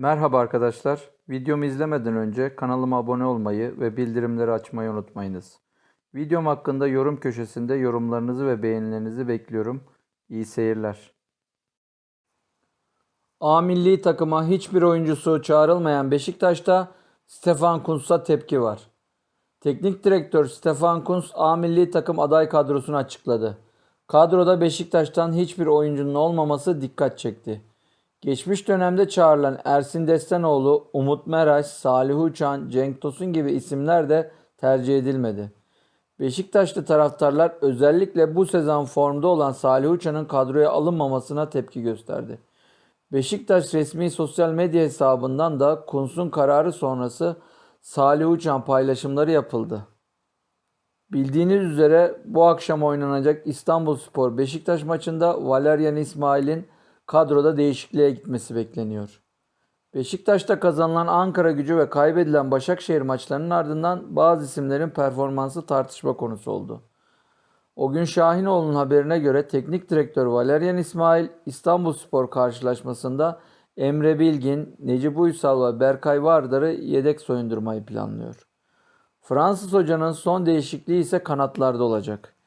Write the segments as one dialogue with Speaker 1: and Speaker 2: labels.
Speaker 1: Merhaba arkadaşlar. Videomu izlemeden önce kanalıma abone olmayı ve bildirimleri açmayı unutmayınız. Videom hakkında yorum köşesinde yorumlarınızı ve beğenilerinizi bekliyorum. İyi seyirler. A milli takıma hiçbir oyuncusu çağrılmayan Beşiktaş'ta Stefan Kuntz'a tepki var. Teknik direktör Stefan Kuntz A milli takım aday kadrosunu açıkladı. Kadroda Beşiktaş'tan hiçbir oyuncunun olmaması dikkat çekti. Geçmiş dönemde çağrılan Ersin Destanoğlu, Umut Meraş, Salih Uçan, Cenk Tosun gibi isimler de tercih edilmedi. Beşiktaşlı taraftarlar özellikle bu sezon formda olan Salih Uçan'ın kadroya alınmamasına tepki gösterdi. Beşiktaş resmi sosyal medya hesabından da Kuntz'un kararı sonrası Salih Uçan paylaşımları yapıldı. Bildiğiniz üzere bu akşam oynanacak İstanbulspor Beşiktaş maçında Valerian İsmail'in kadroda değişikliğe gitmesi bekleniyor. Beşiktaş'ta kazanılan Ankara gücü ve kaybedilen Başakşehir maçlarının ardından bazı isimlerin performansı tartışma konusu oldu. O gün Şahinoğlu'nun haberine göre teknik direktör Valerian İsmail İstanbulspor karşılaşmasında Emre Bilgin, Necip Uysal ve Berkay Vardar'ı yedek soyundurmayı planlıyor. Fransız hocanın son değişikliği ise kanatlarda olacak.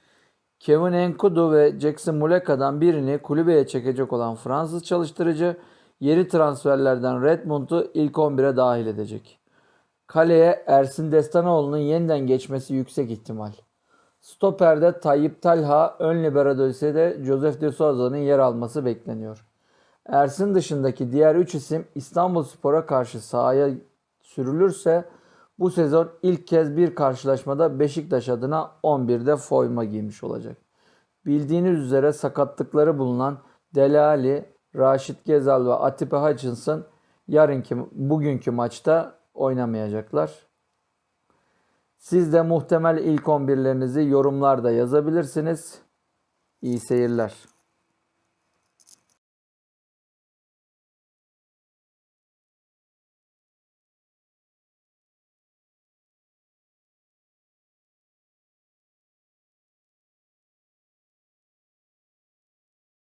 Speaker 1: Kevin Enkudu ve Jackson Muleka'dan birini kulübeye çekecek olan Fransız çalıştırıcı yeri transferlerden Redmond'u ilk 11'e dahil edecek. Kaleye Ersin Destanoğlu'nun yeniden geçmesi yüksek ihtimal. Stoper'de Tayyip Talha, ön libero'da ise de Joseph de Souza'nın yer alması bekleniyor. Ersin dışındaki diğer 3 isim İstanbulspor'a karşı sahaya sürülürse bu sezon ilk kez bir karşılaşmada Beşiktaş adına 11'de forma giymiş olacak. Bildiğiniz üzere sakatlıkları bulunan Delali, Raşit Gezal ve Atipe Hutchinson yarınki bugünkü maçta oynamayacaklar. Siz de muhtemel ilk 11'lerinizi yorumlarda yazabilirsiniz. İyi seyirler.